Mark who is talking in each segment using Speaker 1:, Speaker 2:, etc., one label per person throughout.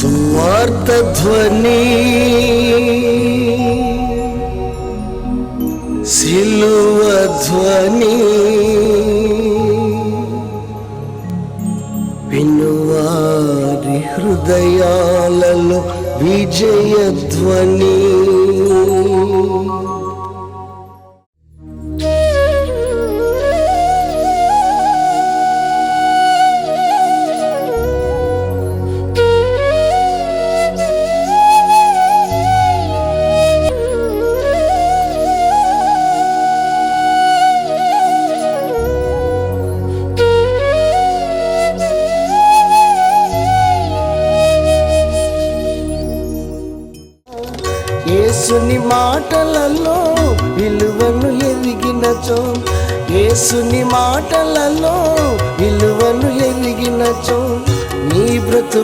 Speaker 1: సువార్త ధ్వని సిలువ ధ్వని వినువారి హృదయాలలో విజయ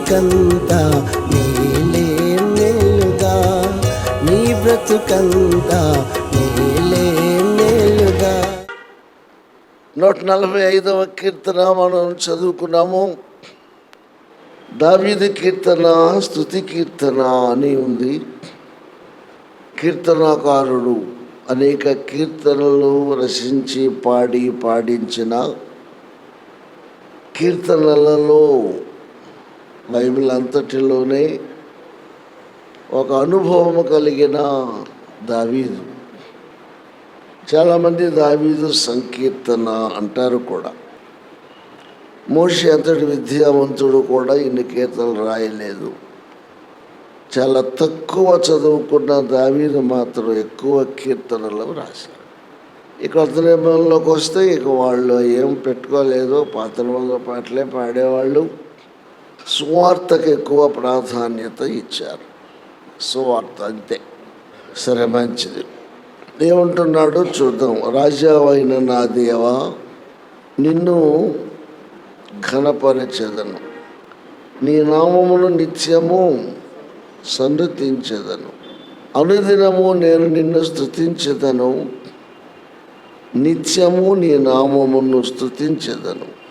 Speaker 1: బ్రతుకంతా మేలే మేలుగా నీ బ్రతుకంతా మేలే మేలుగా. నూట నలభై ఐదవ కీర్తన మనం చదువుకున్నాము. దావిది కీర్తన స్థుతి కీర్తన అని ఉంది. కీర్తనాకారుడు అనేక కీర్తనలు రచించి పాడి పాడించిన కీర్తనలలో బైబిల్ అంతటిలోనే ఒక అనుభవం కలిగిన దావీదు. చాలామంది దావీదు సంకీర్తన అంటారు కూడా. మోషి అంతటి విద్యావంతుడు కూడా ఇన్ని కీర్తనలు రాయలేదు. చాలా తక్కువ చదువుకున్న దావీదు మాత్రం ఎక్కువ కీర్తనలు రాశారు. ఇక కొత్త వస్తే ఇక వాళ్ళు ఏం పెట్టుకోలేదు పాత పాటలే పాడేవాళ్ళు. సువార్తకు ఎక్కువ ప్రాధాన్యత ఇచ్చారు. సువార్త అంతే. సరే మంచిది. ఏమంటున్నాడో చూద్దాం. రాజావైన నా దేవా నిన్ను ఘనపరచెదను. నీ నామమును నిత్యము సన్నతించెదను అనుదినము నేను నిన్ను స్థుతించెదను నిత్యము నీ నామమును స్థుతించెదను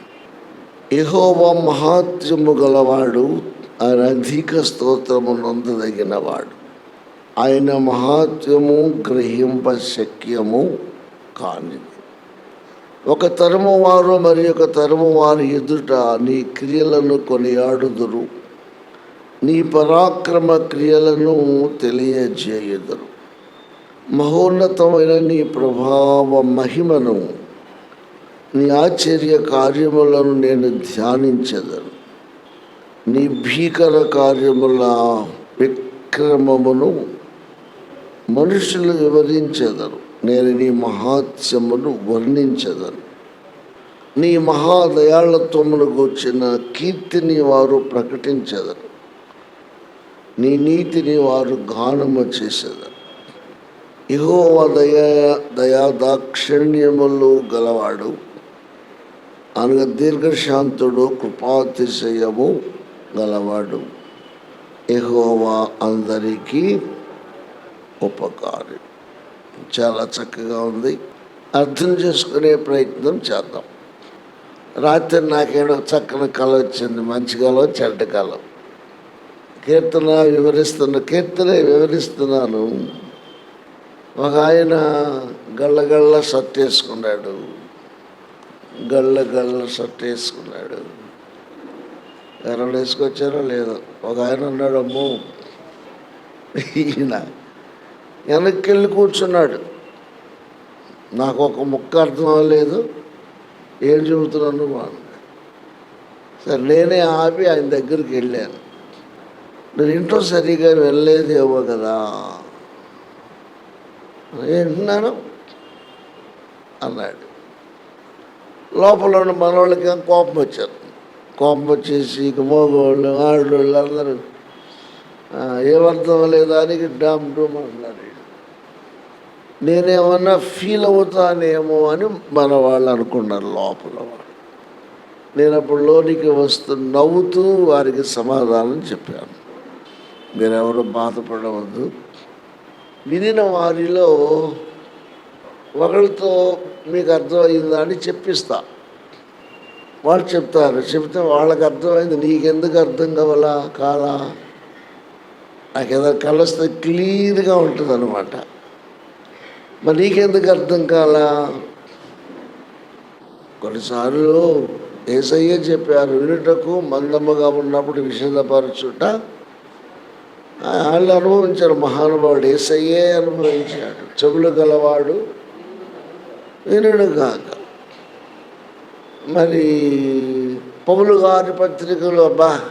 Speaker 1: ఎహోవ మహాత్యము గలవాడు ఆయన అధిక స్తోత్రము నొందదగినవాడు. ఆయన మహాత్యము గ్రహింప శక్యము కానిది. ఒక తరము వారు మరి ఒక తరము వారి ఎదుట నీ క్రియలను కొనియాడుదురు. నీ పరాక్రమ క్రియలను తెలియజేయుదురు. మహోన్నతమైన నీ ప్రభావ మహిమను నీ ఆశ్చర్య కార్యములను నేను ధ్యానించదను. నీ భీకర కార్యముల విక్రమమును మనుషులు వివరించదను నేను నీ మహాత్సమును వర్ణించదను. నీ మహాదయాళత్వమును గూర్చిన కీర్తిని వారు ప్రకటించెదరు. నీ నీతిని వారు గానము చేసేదరు. ఇహో దయా దయా దాక్షిణ్యములు గలవాడు అనగా దీర్ఘశాంతుడు కృపాతిశయము గలవాడు. ఎహోవా అందరికీ ఉపకారి. చాలా చక్కగా ఉంది. అర్థం చేసుకునే ప్రయత్నం చేద్దాం. రాత్రి నాకేడో చక్కని కళ వచ్చింది మంచి కళ చెడ్డ కళ. కీర్తన వివరిస్తున్న కీర్తన వివరిస్తున్నాను. ఒక ఆయన గళ్ళగళ్ళ షర్ట్ వేసుకున్నాడు గళ్ళ గళ్ళ షర్ట్ వేసుకున్నాడు. ఎవరైనా వేసుకొచ్చారో లేదో. ఒక ఆయన ఉన్నాడు అమ్మో. ఈయన వెనక్కి వెళ్ళి కూర్చున్నాడు. నాకు ఒక ముక్క అర్థం అవ్వలేదు. ఏం చెబుతున్నాను బాగుంది సరే నేనే ఆపి ఆయన దగ్గరికి వెళ్ళాను. నేను ఇంట్లో సరిగా వెళ్ళలేదేమో కదా. వింటున్నాను అన్నాడు. లోపల ఉన్న మనవాళ్ళకి కోపం వచ్చారు కోపం వచ్చేసి ఇక మోగోళ్ళు ఆడవాళ్ళు అందరూ ఏమర్థం లేదా అని డామ్ డూమ్ అన్నారు నేనేమన్నా ఫీల్ అవుతానేమో అని మన వాళ్ళు అనుకున్నారు లోపల వాళ్ళు. నేను అప్పుడు లోనికి వస్తూ నవ్వుతూ వారికి సమాధానం చెప్పాను. మీరెవరు బాధపడవద్దు. వినిన వారిలో ఒకరితో మీకు అర్థమైందా అని చెప్పిస్తా. వాళ్ళు చెప్తారు చెప్తే వాళ్ళకి అర్థమైంది నీకెందుకు అర్థం కావాలా కాలా నాకు ఏదైనా కలుస్తే క్లియర్గా ఉంటుంది అనమాట మరి నీకెందుకు అర్థం కాలా కొన్నిసార్లు ఏసయ్య చెప్పారు వినుటకు మందముగా ఉన్నప్పుడు విషదపరచుట. వాళ్ళు అనుభవించారు మహానుభావుడు ఏసయ్యే అనుభవించాడు. చెవులు గలవాడు వినుడు కాక. మరి పౌలు గారి పత్రికలు అబ్బా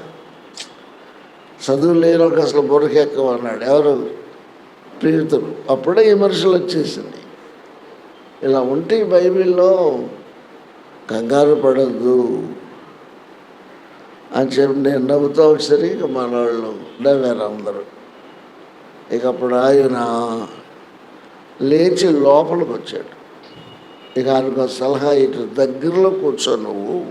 Speaker 1: చదువు లేనోకి అసలు బురకెక్కమన్నాడు ఎవరు? ప్రియుతులు అప్పుడే విమర్శలు వచ్చేసింది. ఇలా ఉంటే బైబిల్లో కంగారు పడద్దు అని చెప్పి నేను నవ్వుతూ వచ్చేసరికి ఇక మన వాళ్ళు నవ్వారు అందరూ. ఇక అప్పుడు ఆయన లేచి లోపలికి వచ్చాడు. ఇక ఆయనకు ఒక సలహా ఇటు దగ్గరలో కూర్చో నువ్వు.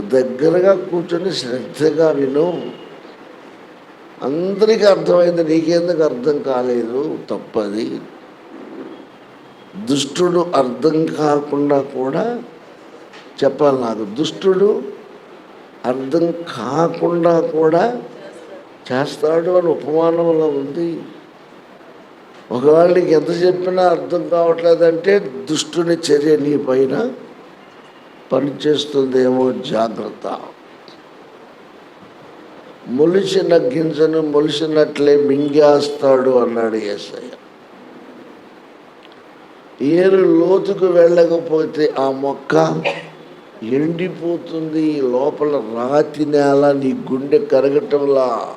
Speaker 1: దగ్గరగా కూర్చొని శ్రద్ధగా విను. అందరికీ అర్థమైంది నీకెందుకు అర్థం కాలేదు? తప్పది. దుష్టుడు అర్థం కాకుండా కూడా చెప్పాలి నాకు. దుష్టుడు అర్థం కాకుండా కూడా చేస్తాడు అని ఉపమానంలో ఉంది. ఒకవేళ నీకు ఎంత చెప్పినా అర్థం కావట్లేదంటే దుష్టుని చర్య నీ పైన పనిచేస్తుందేమో జాగ్రత్త. మొలిచిన గింజను మొలిచినట్లే మింగేస్తాడు అన్నాడు ఏసయ్య. ఏరు లోతుకు వెళ్ళకపోతే ఆ మొక్క ఎండిపోతుంది లోపల రాతి నేల నీ గుండె కరగటంలా.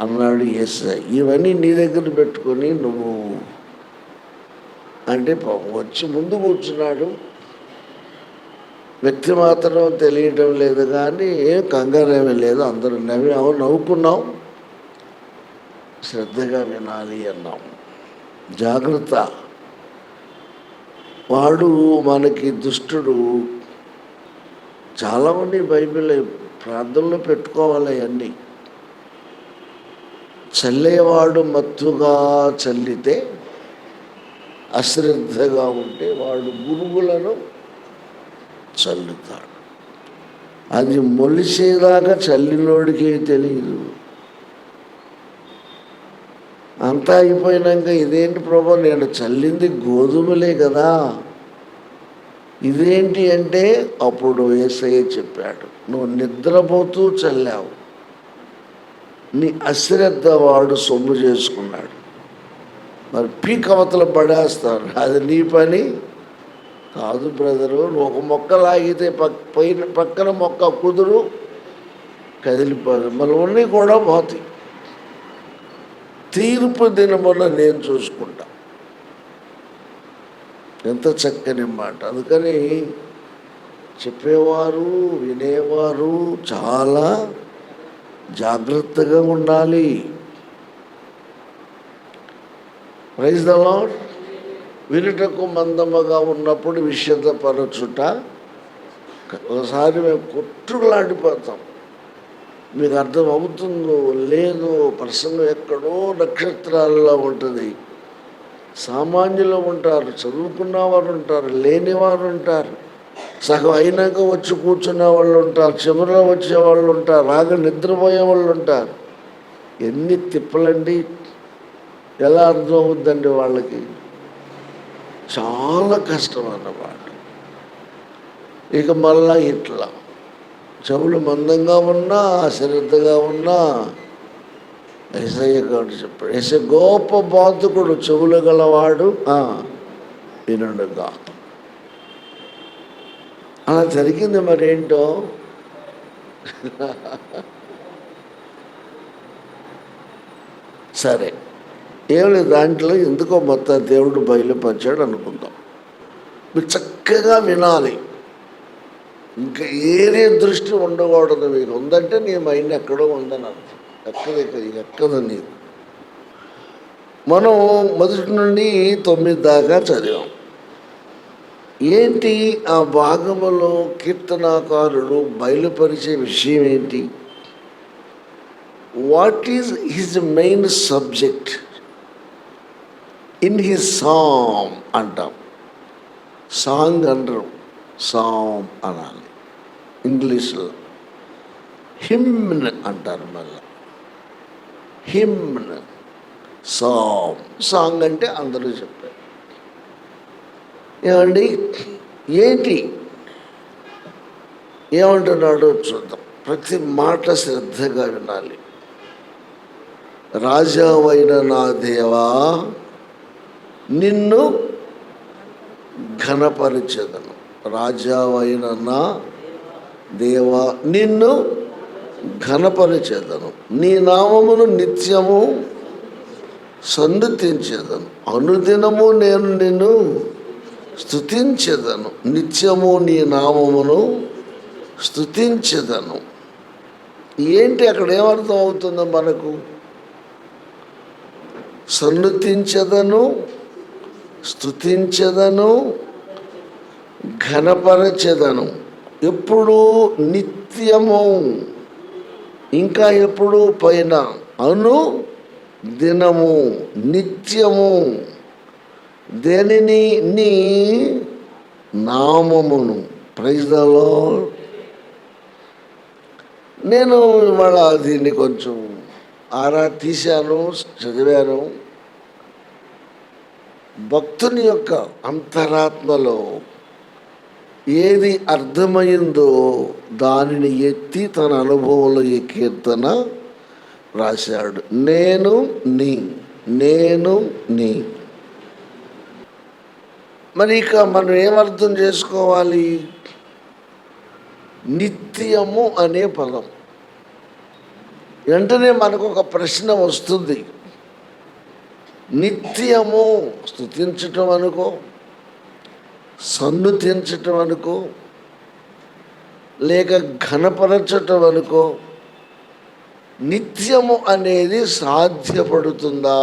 Speaker 1: అన్నాడు ఎస్ఐ ఇవన్నీ నీ దగ్గర పెట్టుకొని నువ్వు అంటే వచ్చి ముందు కూర్చున్నాడు. వ్యక్తి మాత్రం తెలియటం లేదు కానీ ఏం కంగారు ఏమీ లేదు. అందరూ నవ్వి నవ్వుకున్నాం. శ్రద్ధగా వినాలి అన్నాం. జాగ్రత్త. వాడు మనకి దుష్టుడు. చాలామంది బైబిల్ ప్రార్థనలో పెట్టుకోవాలి అవన్నీ చల్లేవాడు మత్తుగా చల్లితే అశ్రద్ధగా ఉంటే వాడు గురుగులను చల్లుతాడు. అది మొలిసేదాకా చల్లినోడికే తెలియదు అంతా అయిపోయినాక ఇదేంటి ప్రభు నేను చల్లింది గోధుమలే కదా. ఇదేంటి అంటే అప్పుడు ఏసయ్య చెప్పాడు నువ్వు నిద్రపోతూ చల్లావు. నీ అశ్రద్ధ వాడు సొమ్ము చేసుకున్నాడు. మరి పీక్ అవతల పడేస్తారు అది నీ పని కాదు బ్రదరు నువ్వు ఒక మొక్క లాగితే పక్ పైన పక్కన మొక్క కుదురు కదిలిపోదు. మళ్ళీ ఉన్నాయి కూడా పోతాయి. తీర్పు దినమున నేను చూసుకుంటా. ఎంత చక్కని మాట. అందుకని చెప్పేవారు వినేవారు చాలా జాగ్రత్తగా ఉండాలి. ప్రైజ్ ద లాడ్ వినుటకు మందముగా ఉన్నప్పుడు విషదపరచుట ఒకసారి మేము కొట్టులాడిపోతాం మీకు అర్థం అవుతుందో లేదో ప్రసంగం ఎక్కడో నక్షత్రాలలో ఉంటుంది. సామాన్యులు ఉంటారు చదువుకున్న వారు ఉంటారు లేనివారు ఉంటారు. సగం అయినాక వచ్చి కూర్చునే వాళ్ళు ఉంటారు చివరిలో వచ్చే వాళ్ళు ఉంటారు రాగా నిద్రపోయే వాళ్ళు ఉంటారు. ఎన్ని తిప్పలండి. ఎలా అర్థం అవుద్దండి వాళ్ళకి? చాలా కష్టం అన్నమాట ఇక మళ్ళా ఇట్లా. చెవులు మందంగా ఉన్నా శ్రద్ధగా ఉన్నా ఎసయ్య గారు చెప్పాడు ఎస గోప బాధకుడు చెవులు గలవాడు వినడుగా. అలా జరిగింది మరేంటో? సరే. ఏమి దాంట్లో ఎందుకో మొత్తం దేవుడు బయలుపరిచాడు అనుకుందాం. మీరు చక్కగా వినాలి. ఇంకా ఏరే దృష్టి ఉండకూడదు మీకు ఉందంటే నీ మైండ్ ఎక్కడో ఉందని అర్థం. ఎక్కడ ఎక్కదు నీకు. మనం మొదటి నుండి తొమ్మిది దాకా చదివాం. ఏంటి ఆ భాగములో కీర్తనాకారుడు బయలుపరిచే విషయం ఏంటి? What is his main subject in his song అంటాం. సాంగ్ అనరు సాంగ్ అనాలి. ఇంగ్లీష్లో హిమ్న్ అంటారు మళ్ళీ. హిమ్న్ సాంగ్ సాంగ్ అంటే అందరూ చెప్తారు ఏమండి? ఏంటి? ఏమంటున్నాడో చూద్దాం. ప్రతి మాట శ్రద్ధగా వినాలి. రాజావైన నా దేవా నిన్ను ఘనపరిచెదను. రాజావైన నా దేవా నిన్ను ఘనపరిచేదను. నీ నామమును నిత్యము సందుతించేదను. అనుదినము నేను నిన్ను స్థుతించదను నిత్యము నీ నామమును స్థుతించదను ఏంటి అక్కడ ఏమర్థం అవుతుందో మనకు? సన్నుతించదను స్థుతించదను ఘనపరచదను. ఎప్పుడు నిత్యము ఇంకా ఎప్పుడు పైన అను దినము నిత్యము. దేనిని? నీ నామమును. ప్రైజ్లలో నేను ఇవాళ దీన్ని కొంచెం ఆరా తీశాను చదివాను. భక్తుని యొక్క అంతరాత్మలో ఏది అర్థమైందో దానిని ఎత్తి తన అనుభవంలో ఈ కీర్తన రాశాడు. నేను నీ నేను నీ. మరి ఇక మనం ఏమర్థం చేసుకోవాలి? నిత్యము అనే పదం. వెంటనే మనకు ఒక ప్రశ్న వస్తుంది. నిత్యము స్థుతించటం అనుకో సన్నుతించటం అనుకో లేక ఘనపరచటం అనుకో నిత్యము అనేది సాధ్యపడుతుందా?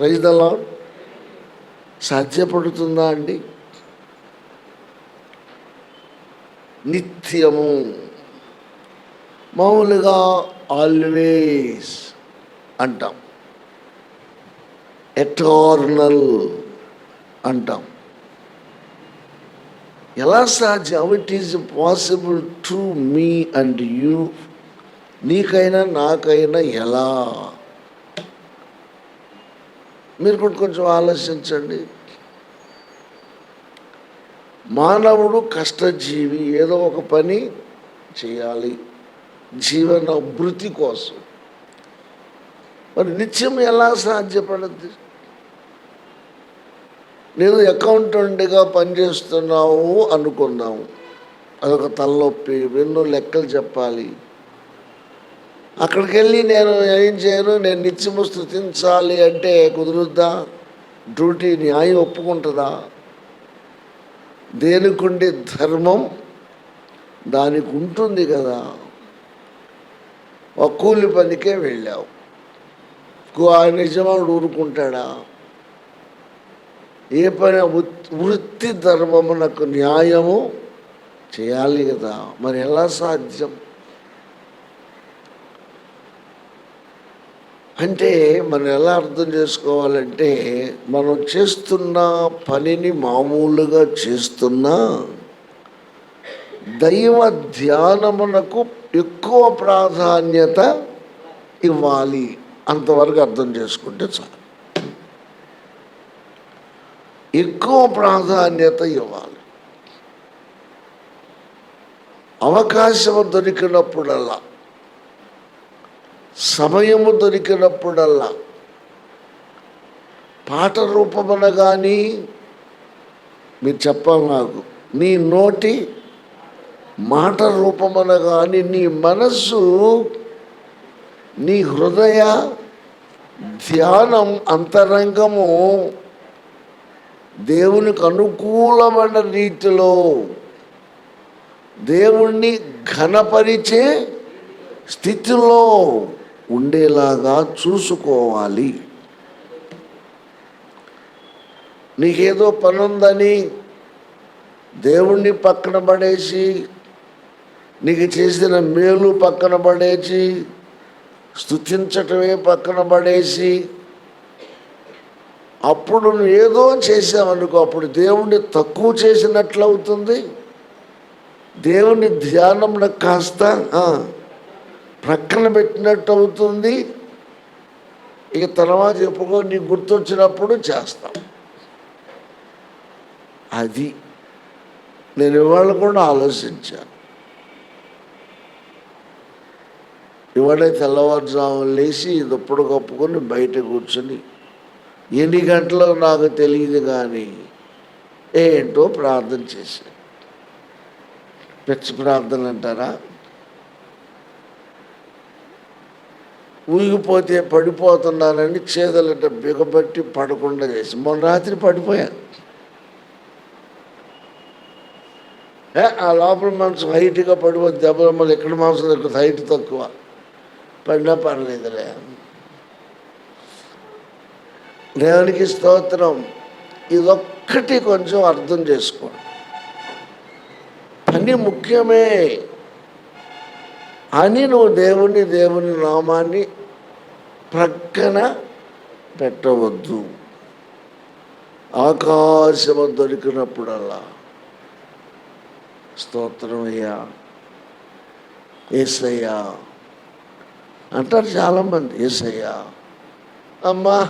Speaker 1: రైతులా సాధ్యపడుతుందా అండి? నిత్యము. మామూలుగా ఆల్వేస్ అంటాం. ఎటర్నల్ అంటాం. ఎలా సాధ్యం? It is possible to me and you నీకైనా నాకైనా ఎలా? మీరు కూడా కొంచెం ఆలోచించండి. మానవుడు కష్టజీవి ఏదో ఒక పని చేయాలి. జీవన భృతి కోసం. మరి నిత్యం ఎలా సాధ్యపడద్ది? నేను అకౌంటెంట్గా పనిచేస్తున్నావు అనుకున్నాము అదొక తలనొప్పి ఎన్నో లెక్కలు చెప్పాలి. అక్కడికి వెళ్ళి నేను ఏం చేయను? నేను నిత్యము స్థుతించాలి అంటే కుదురుద్దా? డ్యూటీ న్యాయం ఒప్పుకుంటుందా? దేనికుండే ధర్మం? దానికి ఉంటుంది కదా. ఒక కూలి పనికే వెళ్ళావు. ఆయన యజమానుడు ఊరుకుంటాడా? ఏ పని వృత్తి ధర్మమునకు న్యాయము చేయాలి కదా. మరి ఎలా సాధ్యం? అంటే మనం ఎలా అర్థం చేసుకోవాలంటే మనం చేస్తున్న పనిని మామూలుగా చేస్తున్నా దైవ ధ్యానమునకు ఎక్కువ ప్రాధాన్యత ఇవ్వాలి. అంతవరకు అర్థం చేసుకుంటే చాలు. ఎక్కువ ప్రాధాన్యత ఇవ్వాలి. అవకాశం దొరికినప్పుడల్లా సమయము దొరికినప్పుడల్లా పాట రూపమున కానీ మీరు చెప్పాలి నాకు నీ నోటి మాట రూపమున కానీ నీ మనస్సు నీ హృదయ ధ్యానం అంతరంగము దేవునికి అనుకూలమైన రీతిలో దేవుణ్ణి ఘనపరిచే స్థితిలో ఉండేలాగా చూసుకోవాలి. నీకేదో పని ఉందని దేవుణ్ణి పక్కన పడేసి నీకు చేసిన మేలు పక్కన పడేసి స్థుతించటమే పక్కన పడేసి అప్పుడు నువ్వు ఏదో చేసావనుకో అప్పుడు దేవుణ్ణి తక్కువ చేసినట్లు అవుతుంది దేవుని ధ్యానం కాస్త ప్రక్కన పెట్టినట్టు అవుతుంది. ఇక తర్వాత ఎప్పుడో నీకు గుర్తొచ్చినప్పుడు చేస్తాం. అది నేను ఇవాళ కూడా ఆలోచించాను ఇవాడే తెల్లవారుజాము లేచి దుప్పుడు కప్పుకొని బయట కూర్చొని ఎన్ని గంటలు నాకు తెలియదు కానీ ఏంటో ప్రార్థన చేశాను పిచ్చి ప్రార్థన అంటారా ఊగిపోతే పడిపోతున్నానని చేదలట బిగబట్టి పడకుండా చేసి. మొన్న రాత్రి పడిపోయాను ఆ లోపల మనసు హైట్గా పడిపోతే దెబ్బలు మళ్ళీ ఎక్కడ మాంసం తక్కువ హైట్ తక్కువ. పడినా పర్లేదులే. దేవునికి స్తోత్రం. ఇదొక్కటి కొంచెం అర్థం చేసుకోండి. పని ముఖ్యమే. అని నువ్వు దేవుని దేవుని నామాన్ని ప్రక్కన పెట్టవద్దు. ఆకాశము దొరికినప్పుడల్లా. స్తోత్రమయ్యా ఏసయ్యా. అంటారు చాలామంది ఏసయ్యా. అమ్మా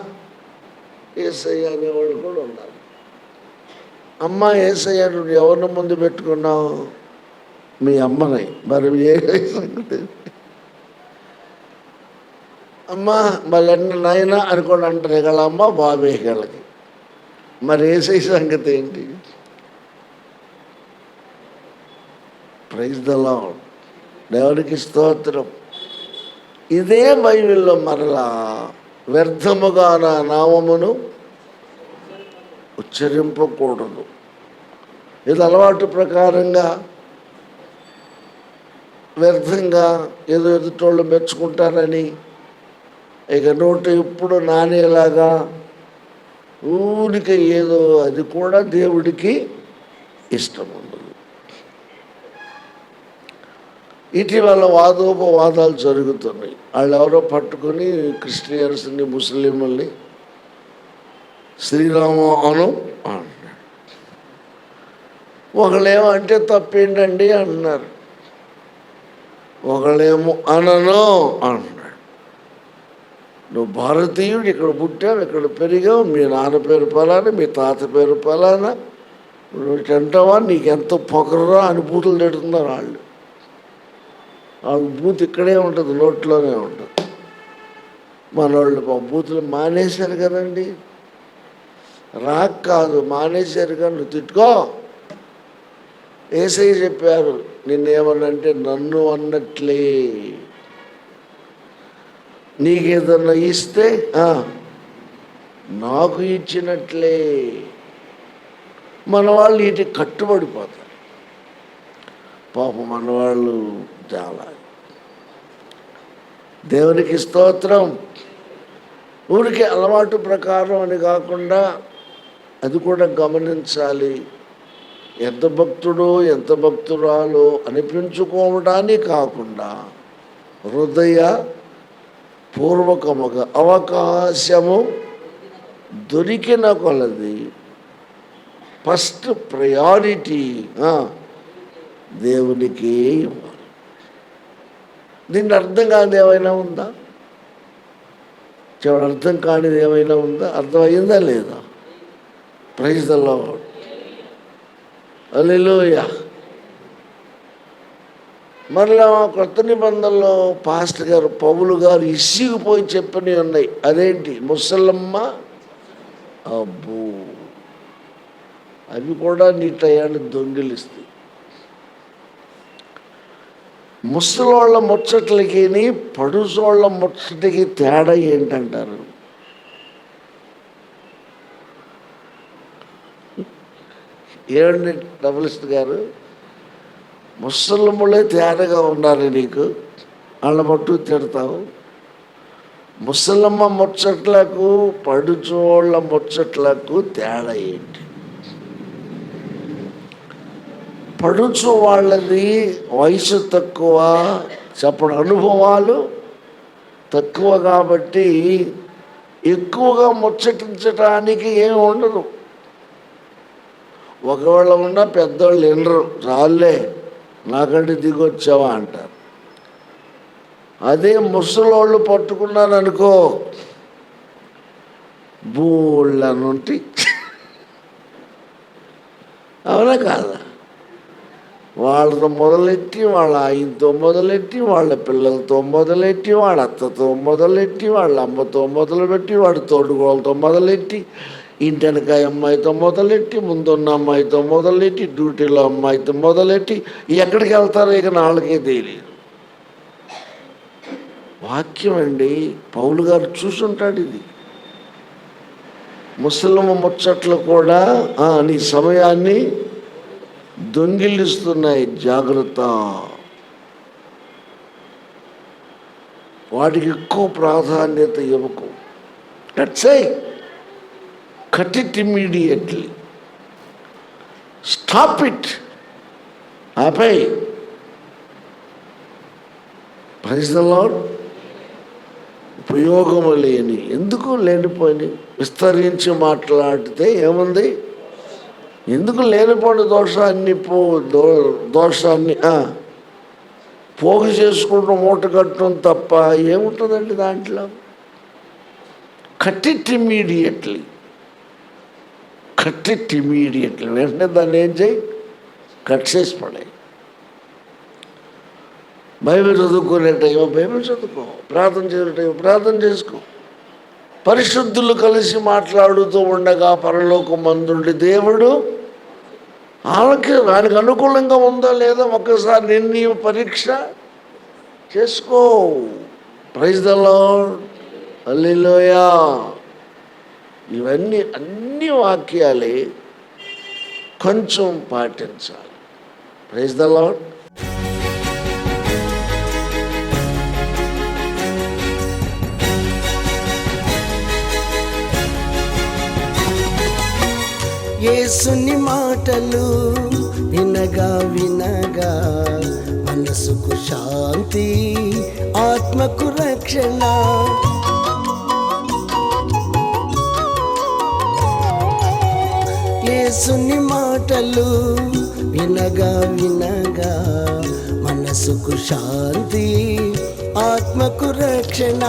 Speaker 1: ఏసయ్య అనేవాళ్ళు కూడా ఉన్నారు. అమ్మ ఏసయ్య నువ్వు ఎవరిని ముందు పెట్టుకున్నావు? మీ అమ్మని. మరి ఏ సంగతి? అమ్మ మళ్ళీ నాయన అనుకోండి అంటారు. ఇవాళ అమ్మ బాబే వీళ్ళకి మరి ఏసై సంగతి ఏంటి? ప్రైజ్ దలా దేవుడికి దేవునికి స్తోత్రం. ఇదే బైబిల్లో మరలా వ్యర్థముగా నా నామమును ఉచ్చరింపకూడదు. ఇది అలవాటు ప్రకారంగా వ్యర్థంగా ఏదో ఎదుటోళ్ళు మెచ్చుకుంటారని. ఇక నోటు ఎప్పుడు నానేలాగా ఊరిక ఏదో అది కూడా దేవుడికి ఇష్టం ఉండదు ఇటీవల వాదోపవాదాలు జరుగుతున్నాయి. వాళ్ళు ఎవరో పట్టుకొని క్రిస్టియన్స్ని ముస్లింలని శ్రీరామ అను అంటున్నాడు. ఒకళ్ళేమో అంటే తప్పేంటండి అంటున్నారు. ఒకళ్ళేమో అనను అంటున్నాడు. నువ్వు భారతీయుడు ఇక్కడ పుట్టావు ఇక్కడ పెరిగావు మీ నాన్న పేరు పలానా మీ తాత పేరు పలానా నువ్వు తింటావా నీకెంత నీకు ఎంత పొగరా అనుభూతులు తిడుతున్నారు వాళ్ళు. ఆ బూత్ ఇక్కడే ఉంటుంది నోట్లోనే ఉంటుంది. మనోళ్ళు ఆ బూతులు మానేశారు కదండి. రాక్ కాదు మానేశారు కానీ నువ్వు తిట్టుకో. ఏసై చెప్పారు నిన్నేమనంటే నన్ను అన్నట్లే. నీకేదన్నా ఇస్తే నాకు ఇచ్చినట్లే. మన వాళ్ళు ఇటు కట్టుబడిపోతారు. పాప మన వాళ్ళు చాలా దేవునికి స్తోత్రం. ఊరికి అలవాటు ప్రకారం అని కాకుండా అది కూడా గమనించాలి. ఎంత భక్తుడో ఎంత భక్తురాలో అనిపించుకోవడానికి కాకుండా హృదయ పూర్వకముగా అవకాశము దొరికిన కొలది. ఫస్ట్ ప్రయారిటీ దేవునికి ఇవ్వాలి. దీన్ని అర్థం కానిది ఏమైనా ఉందా? చివరి అర్థం కానిది ఏమైనా ఉందా? అర్థమయ్యిందా లేదా? ప్రైజ్ ద లార్డ్ మరలా కొత్త నిబంధనలో పాస్టర్ గారు పౌలు గారు ఇసిగిపోయి చెప్పినవి ఉన్నాయి. అదేంటి? ముసలమ్మ అబ్బో. అవి కూడా నీ టయాన్ని దొంగిలిస్తాయి. ముసలోళ్ళ ముచ్చట్లకి పడుసోళ్ళ ముచ్చటికి తేడా ఏంటంటారు? ఏమండి డబలిస్ట్ గారు ముసలములే తేడాగా ఉన్నారు నీకు వాళ్ళ మట్టు తిడతావు. ముసలమ్మ ముచ్చట్లకు పడుచోళ్ళ ముచ్చట్లకు తేడా ఏంటి? పడుచు వాళ్ళది వయసు తక్కువ చెప్పడం అనుభవాలు తక్కువ కాబట్టి ఎక్కువగా ముచ్చటించడానికి ఏం ఉండదు. ఒకవేళ ఉన్న పెద్దవాళ్ళు వినరు చాలే నాకంటే దిగొచ్చావా అంటారు. అదే ముసలోళ్ళు పట్టుకున్నాను అనుకో బూళ్ళనుంటి అవునా కాదా? వాళ్ళతో మొదలెట్టి వాళ్ళ ఆయనతో మొదలెట్టి వాళ్ళ పిల్లలతో మొదలెట్టి వాళ్ళ అత్తతో మొదలెట్టి వాళ్ళ అమ్మతో మొదలుపెట్టి వాడి తోడుగోళ్ళతో మొదలెట్టి ఇంటెనకాయ అమ్మాయితో మొదలెట్టి ముందున్న అమ్మాయితో మొదలెట్టి డ్యూటీలో అమ్మాయితో మొదలెట్టి ఎక్కడికి వెళ్తారో ఇక నాళ్ళకే తెలియదు. వాక్యం అండి పౌలు గారు చూసుంటాడు ఇది. ముసలమ్మ ముచ్చట్లు కూడా నీ సమయాన్ని దొంగిలిస్తున్నాయి జాగ్రత్త. వాటికి ఎక్కువ ప్రాధాన్యత ఇవ్వకు. సై cut it immediately. Stop it. ఆపై ప్రైజ్ ఉపయోగము లేని ఎందుకు లేనిపోయి విస్తరించి మాట్లాడితే ఏముంది? ఎందుకు లేనిపోయిన దోషాన్ని పో దో దోషాన్ని పోగు చేసుకుంటూ మూట కట్టడం తప్ప ఏముంటుందండి దాంట్లో? Cut it immediately. Cut it immediately వెంటనే దాన్ని ఏం చేయి? కట్ చేసి పడే బైబిల్ చదువుకునే టైం బైబిల్ చదువుకో. ప్రార్థన చేసే టైం ప్రార్థన చేసుకో. పరిశుద్ధులు కలిసి మాట్లాడుతూ ఉండగా పరలోకం మందుండి దేవుడు వాళ్ళకి ఆయనకు అనుకూలంగా ఉందా లేదా ఒక్కసారి నిన్ను పరీక్ష చేసుకో. ప్రైజ్ ద అల్లిలోయా ఇవన్నీ అన్ని వాక్యాలే కొంచెం పాటించాలి. ప్రైజ్ ద లాడ్
Speaker 2: ఏసుని మాటలు వినగా వినగా మనసుకు శాంతి ఆత్మకు రక్షణ. యేసుని మాటలు వినగా వినగా మనసుకు శాంతి ఆత్మకు రక్షణ.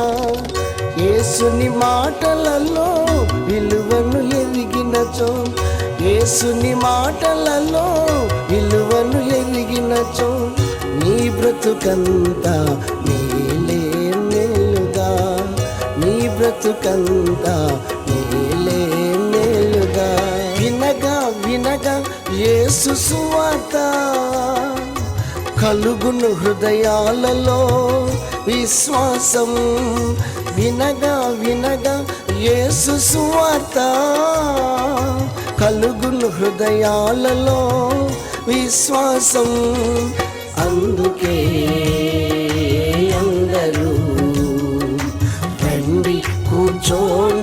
Speaker 2: యేసుని మాటలలో విలువను ఎదిగినచో యేసుని మాటలలో విలువను ఎదిగినచో నీ బ్రతుకంతా మేలే మేలుగా నీ బ్రతుకంతా యేసు కలుగును హృదయాలలో విశ్వాసం. వినగా వినగా యేసు సువార్త కలుగును హృదయాలలో విశ్వాసం. అందుకే అందరూ రండి కూర్చోండి.